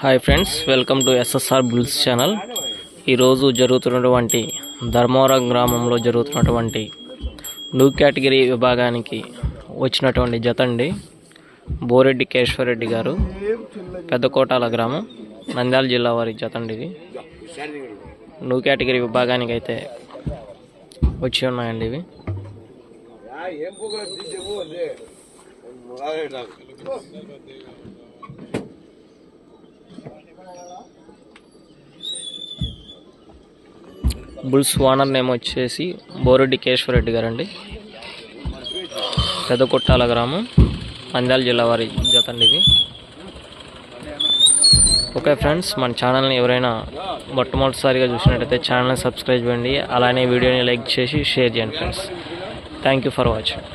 Hi friends welcome to SSR bulls channel. ఈరోజు జరుగుతున్నటువంటి ధర్మవరం గ్రామంలో జరుగుతున్నటువంటి న్యూ కేటగిరీ విభాగానికి వచ్చినటువంటి జత అండి బోరెడ్డి కేశవరెడ్డి గారు. పెద్దకోటాల గ్రామం నంద్యాల జిల్లా వారి జత అండి ఇది. న్యూ కేటగిరీ విభాగానికి అయితే వచ్చి ఉన్నాయండి ఇవి. బుల్స్ ఓనర్ నేమ్ వచ్చేసి బోరెడ్డి కేశవరెడ్డి గారండి. పెద్దకొట్టాల గ్రామం నంద్యాల జిల్లా వారి జతండి ఇది. ఇవి ఓకే ఫ్రెండ్స్ మన ఛానల్ని ఎవరైనా మొట్టమొదటిసారిగా చూసినట్టయితే ఛానల్ని సబ్స్క్రైబ్ చేయండి. అలానే వీడియోని లైక్ చేసి షేర్ చేయండి friends. Thank you for watching